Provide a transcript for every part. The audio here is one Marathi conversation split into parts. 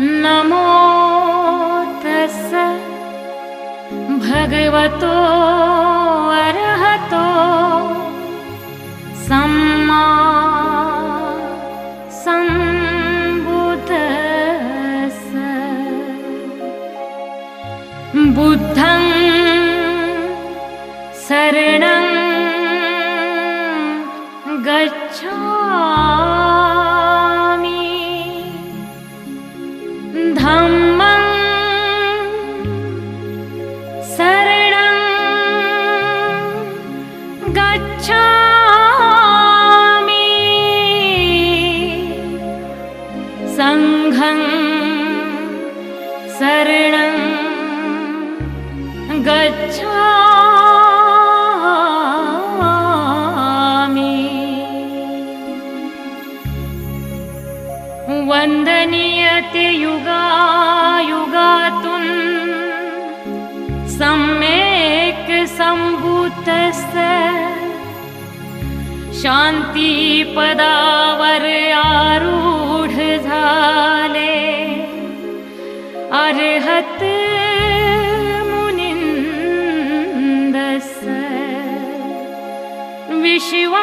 नमो नमोतस भगवतो अर्हतो सम्मा संबुधस बुद्धं शरणम् सङ्घं शरणं गच्छ वन्दनीयते युगायुगातुं सम्भूतस्य शान्तिपदावर्या जाने अर्हत मुनिन्दस विश्वा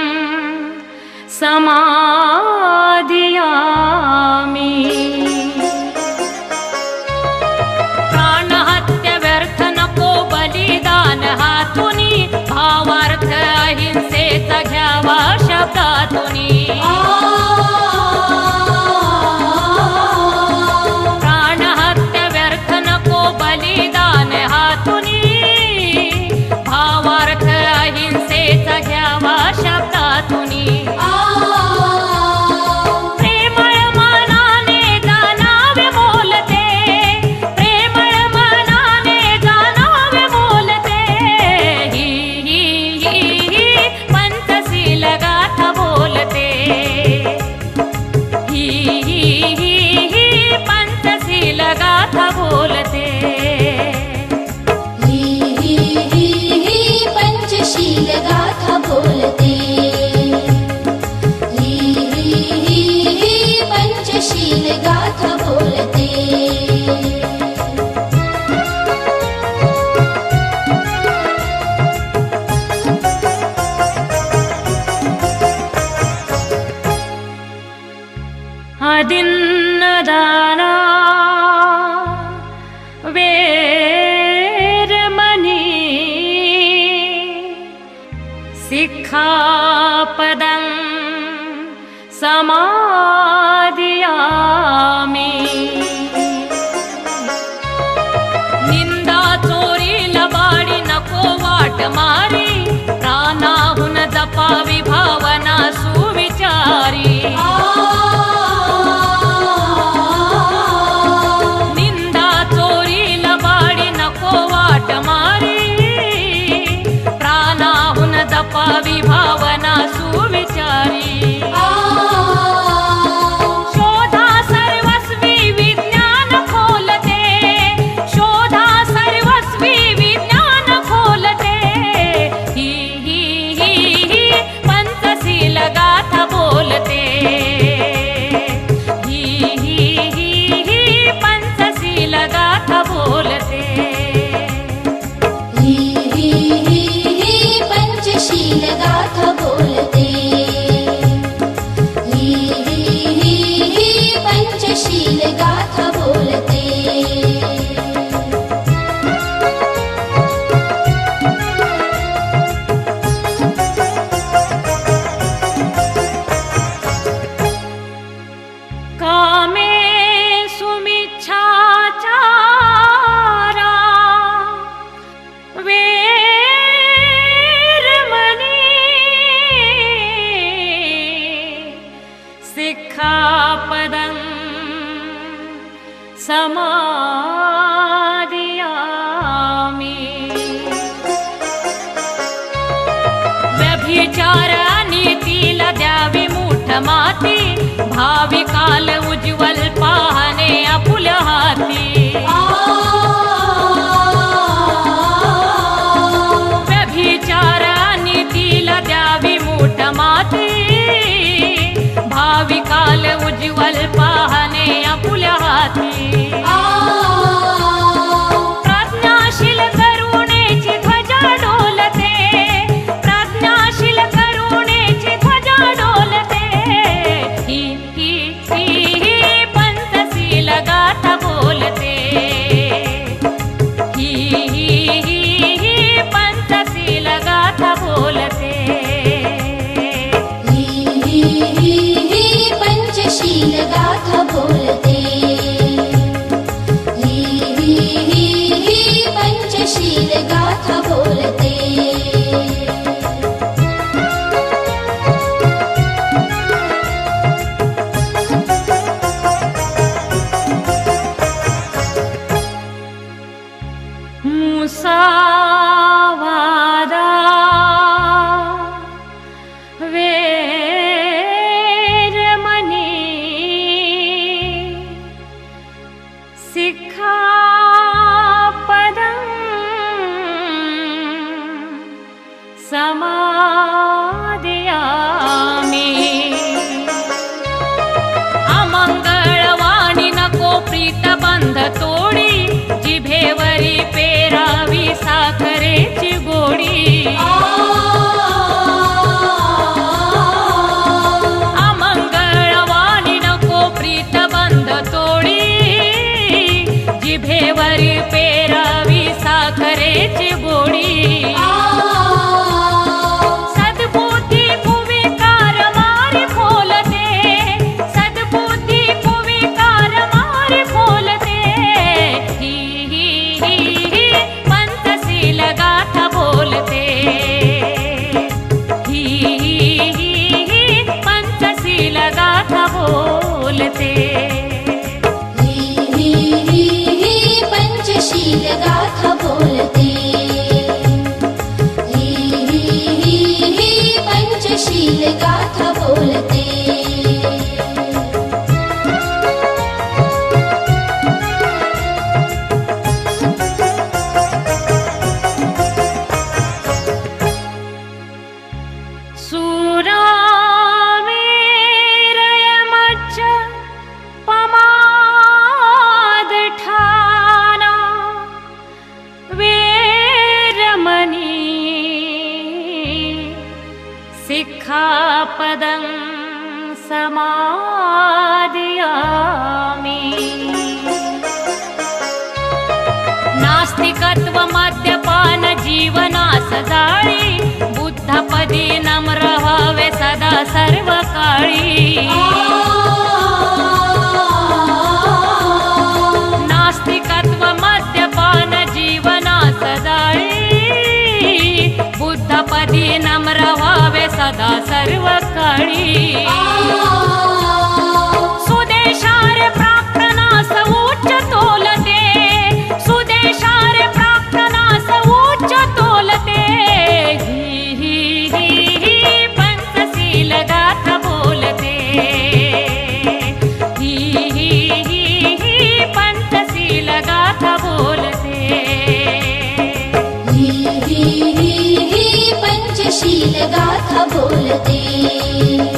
समाधियामि प्राणहत्य व्यर्थ नको बलिदान हातुनी भावार्थ अहिंसेचा घ्यावा शब्दातुनी का समा काल उज्ज्वल पाहणे आपुल हाती पेरावी साखरेची गोडी अमंगळवाणी नको प्रीत बंद तोडी जिभेवरी पेरावी साखरेची गोडी सिक्खापदं समादयामि नास्तिकत्वमद्यपानजीवना सदाळि बुद्धपदी नम्र सदा सर्वकाळी दादा सर्व काळी लगा था बोलते